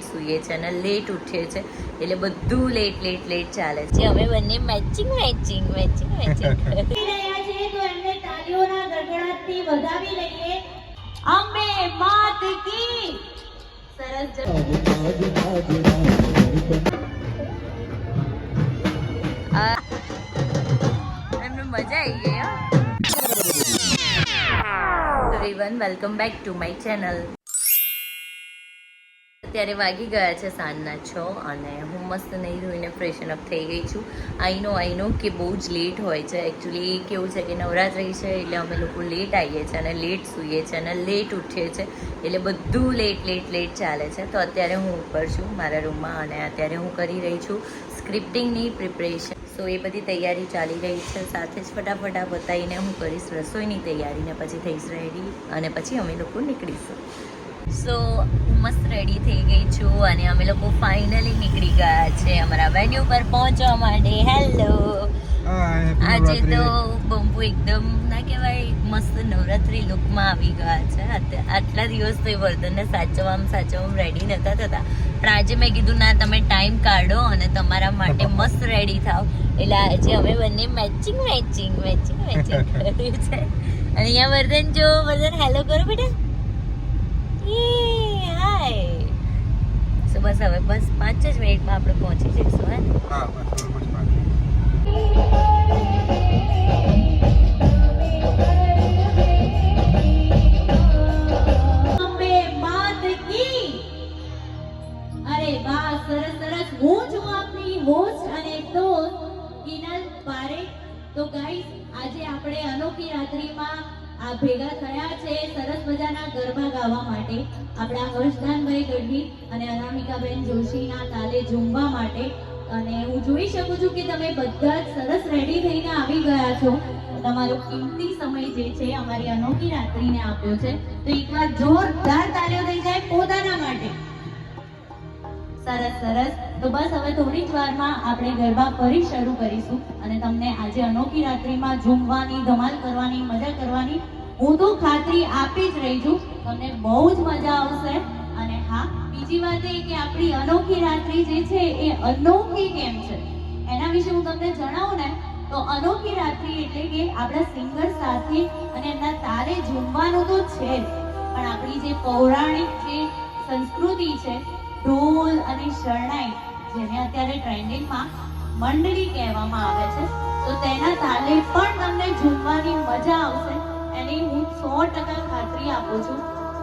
સૂઈએ છે અને લેટ ઉઠીએ છે. એટલે બધું લેટ લેટ લેટ ચાલે છે. અમે બંને matching matching matching matching Ambe માત કી. સરસ એમને મજા આવી ગઈ everyone welcome back to my channel અત્યારે વાગી ગયા છે સાંજના છ અને હું મસ્ત નહીં ધોઈને ફ્રેશન અપ થઈ ગઈ છું. આઈ નો આઈ નો કે બહુ જ લેટ હોય છે. એકચ્યુઅલી કેવું છે કે નવરાત્રી છે એટલે અમે લોકો લેટ આવીએ છીએ અને લેટ સૂઈએ છીએ અને લેટ ઉઠીએ છીએ. એટલે બધું લેટ લેટ લેટ ચાલે છે. તો અત્યારે હું ઉપર છું, મારા રૂમમાં અને અત્યારે હું કરી રહી છું સ્ક્રિપ્ટિંગની પ્રિપરેશન સો એ બધી તૈયારી ચાલી રહી છે. સાથે જ ફટાફટ આ બતાવીને હું કરીશ રસોઈની તૈયારી ને પછી થઈશ રહેલી અને પછી અમે લોકો નીકળીશું. સો હું મસ્ત રેડી થઈ ગઈ છું અને અમે લોકો ફાઇનલી નીકળી ગયા છે અમારા વેન્યુ પર પહોંચવા માટે. હેલો આજે તો બંબુ એકદમ ના કહેવાય મસ્ત નવરાત્રી લુકમાં આવી ગયા છે. આટલા દિવસ તો એ વર્ધનને સાચવવામાં સાચવવામાં રેડી નહોતા થતા. પણ આજે મેં કીધું ના તમે ટાઈમ કાઢો અને તમારા માટે મસ્ત રેડી થાવ એટલે આજે અમે બંને મેચિંગ મેચિંગ મેચિંગ મેચિંગ કર્યું છે. અને અહીંયા વર્ધન જો વર્ધન હેલો કરો બેટા. સો બસ હવે બસ પાંચ જ મિનિટમાં આપણે પહોંચી જઈશું હે? બસ અંબે માટે આપણા હર્ષદાનભાઈ ગઢવી અને અનામિકાબેન જોશીના તાલે ઝૂમવા માટે. અને હું જોઈ શકું છું કે તમે બધા જ સરસ રેડી થઈને આવી ગયા છો. તમારો કિંમતી સમય જે છે અમારી અનોખી રાત્રિને આપ્યો છે. તો એકવાર જોરદાર તાળીઓ થઈ જાય પોતાના માટે. સરસ સરસ. તો બસ હવે થોડી જ વારમાં આપણે ગરબા ફરી શરૂ કરીશું. અને તમને આજે અનોખી રાત્રિમાં ઝૂમવાની, ધમાલ કરવાની, મજા કરવાની હું તો ખાતરી આપી જ રહી છું. તમને બહુ જ મજા આવશે. અને હા, બીજી વાત એ કે આપણી અનોખી રાત્રિ જે છે એ અનોખી કેમ છે? એના વિશે હું તમને જણાવું ને, તો અનોખી રાત્રિ એટલે કે આપણા સિંગર સાથે અને એમના તારે ઝૂમવાનું તો છે જ. પણ આપણી જે પૌરાણિક જે સંસ્કૃતિ છે, ઢોલ અને શરણાઈ, જેને અત્યારે ટ્રેન્ડિંગમાં મંડળી કહેવામાં આવે છે, તો તેના તાલે પણ તમને ઝૂમવાની મજા આવશે. એની હું સો ટકા ખાતરી આપું છું.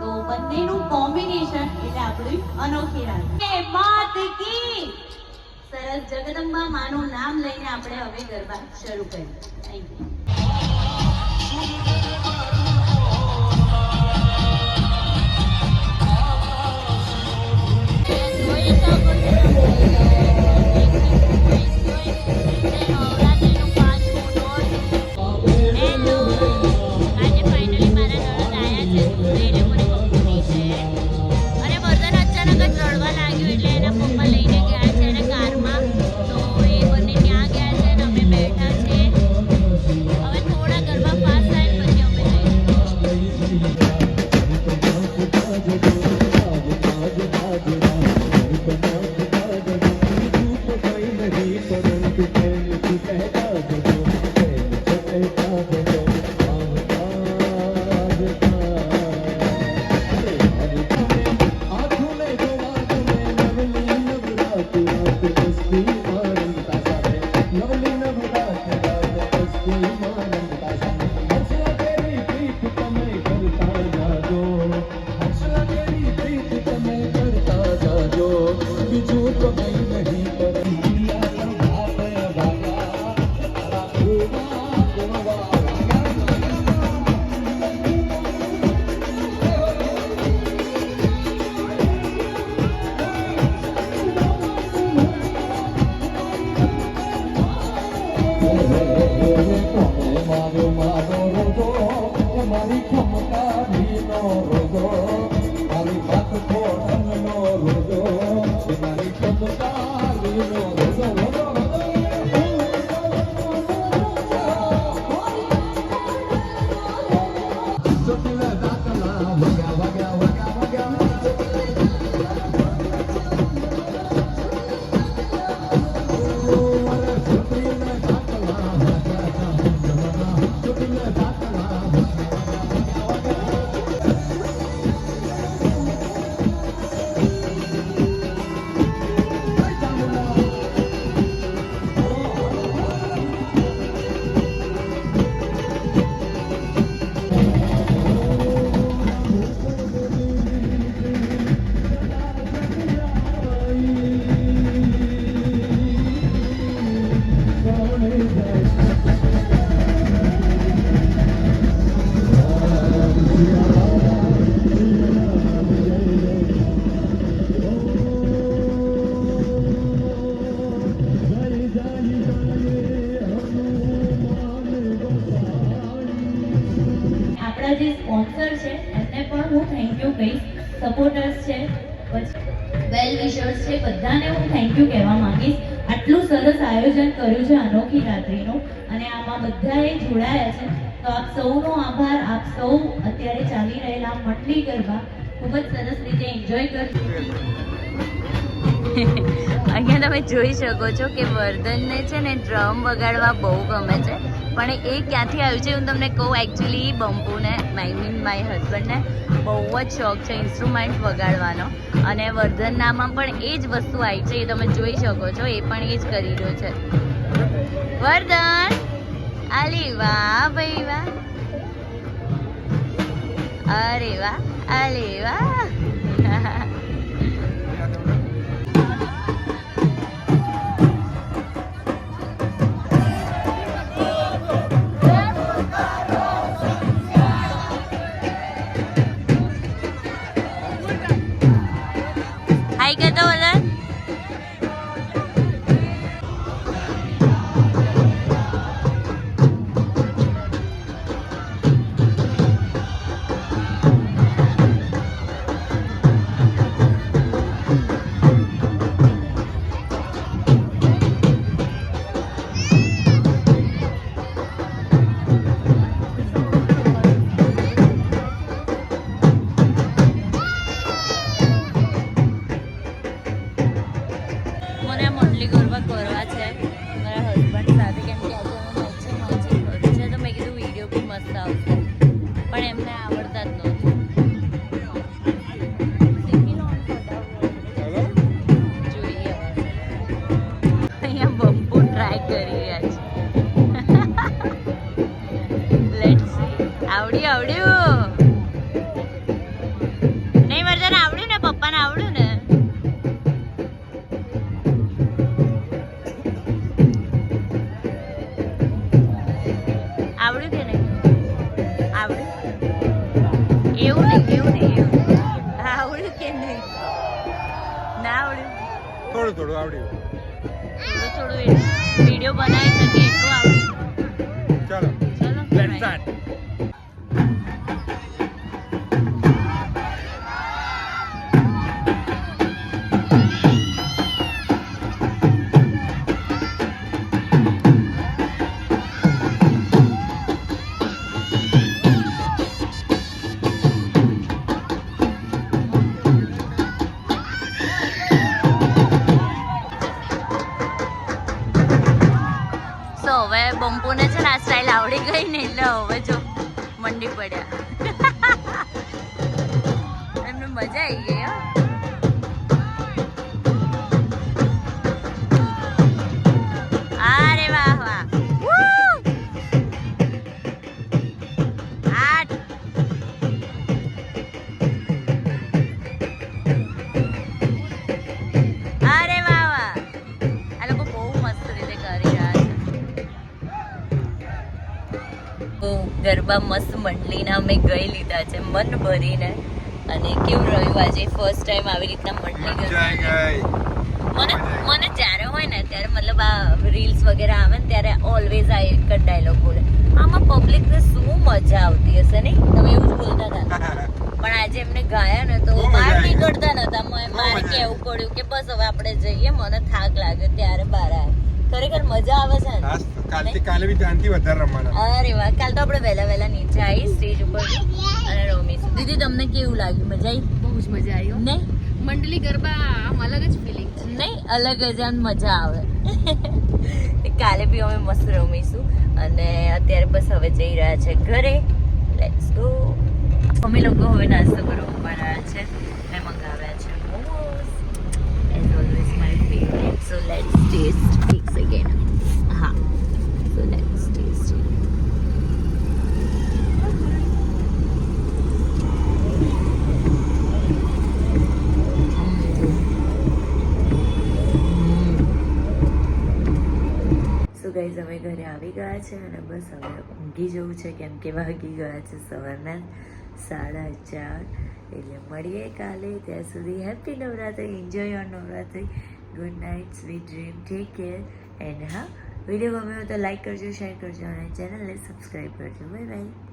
તો બંનેનું કોમ્બિનેશન એટલે આપણી અનોખી એ માત કી? સરસ જગદંબા માનું નામ લઈને આપણે હવે ગરબા શરૂ કરીએ. થેન્ક યુ બીજું 就是，我。સપોર્ટર્સ છે. પછી વેલ વિશર્સ છે. બધાને હું થેન્ક યુ કહેવા માંગીશ. આટલું સરસ આયોજન કર્યું છે અનોખી રાત્રિનું. અને આમાં બધાએ જોડાયા છે. તો આપ સૌનો આભાર. આપ સૌ અત્યારે ચાલી રહેલા મટલી ગરબા ખૂબ જ સરસ રીતે એન્જોય કરજો. અહીંયા તમે જોઈ શકો છો કે વર્ધનને છે ને ડ્રમ વગાડવા બહુ ગમે છે. પણ એ ક્યાંથી આવ્યું છે હું તમને કહું. એકચ્યુઅલી બંપુને આઈ મીન માય હસબન્ડને બહુ જ શોખ છે ઇન્સ્ટ્રુમેન્ટ વગાડવાનો. અને વર્ધનનામાં પણ એ જ વસ્તુ આવી છે, એ તમે જોઈ શકો છો, એ પણ એ જ કરી રહ્યો છે. વર્ધન! અલી વાહ, ભાઈ વાહ. અરે વાહ અરે વાહ. મને આ મંડલી ગરબા કરવા છે. મારા હસબન્ડ સાથે કેમ કે આજે અમે મેચિંગ મેચિંગ કરું છે, તો મેં કીધું વીડિયો બી મસ્ત આવશે. પણ એમને આવડતા જ નહોતું. જોઈએ. અહીંયા બમ્પુ ટ્રાય કરી રહ્યા છે. લેટ્સ સી આવડી, આવડ્યું? થોડું થોડું આવડ્યું થોડું થોડું વીડિયો બનાવી શકીએ એટલું આવડ્યું ચાલો ચલો હવે જો મંડી પડ્યા. એમને મજા આવી ગઈ હો. બહુ મસ્ત મંડળીના અમે ગઈ લીધા છે મન ભરીને. અને કેવું રહ્યું આજે? ફર્સ્ટ ટાઈમ આવી રીતના મંડળી મને મને જ્યારે હોય ને ત્યારે મતલબ આ રીલ્સ વગેરે આવે ને ત્યારે ઓલવેઝ આ એક જ ડાયલોગ બોલે. આમાં પબ્લિકને શું મજા આવતી હશે નહીં? તમે એવું જ બોલતા હતા. પણ આજે એમને ગાયા ને તો બહાર નીકળતા નતા. મારે કહેવું પડ્યું કે બસ હવે આપણે જઈએ મને થાક લાગ્યો ત્યારે બહાર આવે. ખરેખર મજા આવે છે ને? કાલથી કાલે બી ત્યાંથી વધારે રમવાના. અરે વાહ કાલ તો આપણે વહેલા વહેલા નીચે આવી સ્ટેજ ઉપર અને રમીશું દીદી તમને કેવું લાગ્યું? મજા આવી? બહુ જ મજા આવી. નહીં? મંડલી ગરબા આમ અલગ જ ફિલિંગ છે. નહીં અલગ જ આમ મજા આવે. કાલે બી અમે મસ્ત રમીશું અને અત્યારે બસ હવે જઈ રહ્યા છે ઘરે. લેટ્સ ગો અમે લોકો હવે નાસ્તો કરવા ઊભા રહ્યા છે મેં મંગાવ્યા છે momos as always my favourite so let's taste એક સેકન્ડ હા so let's taste so guys અમે ઘરે આવી ગયા છે અને બસ હવે ઊંઘી જવું છે. કેમ કે વાગી ગયા છે સવારના સાડા ચાર. એટલે મળીએ કાલે. ત્યાં સુધી happy Navratri. Enjoy your Navratri. Good night sweet dream take care and હા, વીડિયો ગમ્યો તો લાઈક કરજો શેર કરજો અને ચેનલને સબસ્ક્રાઈબ કરજો. Bye bye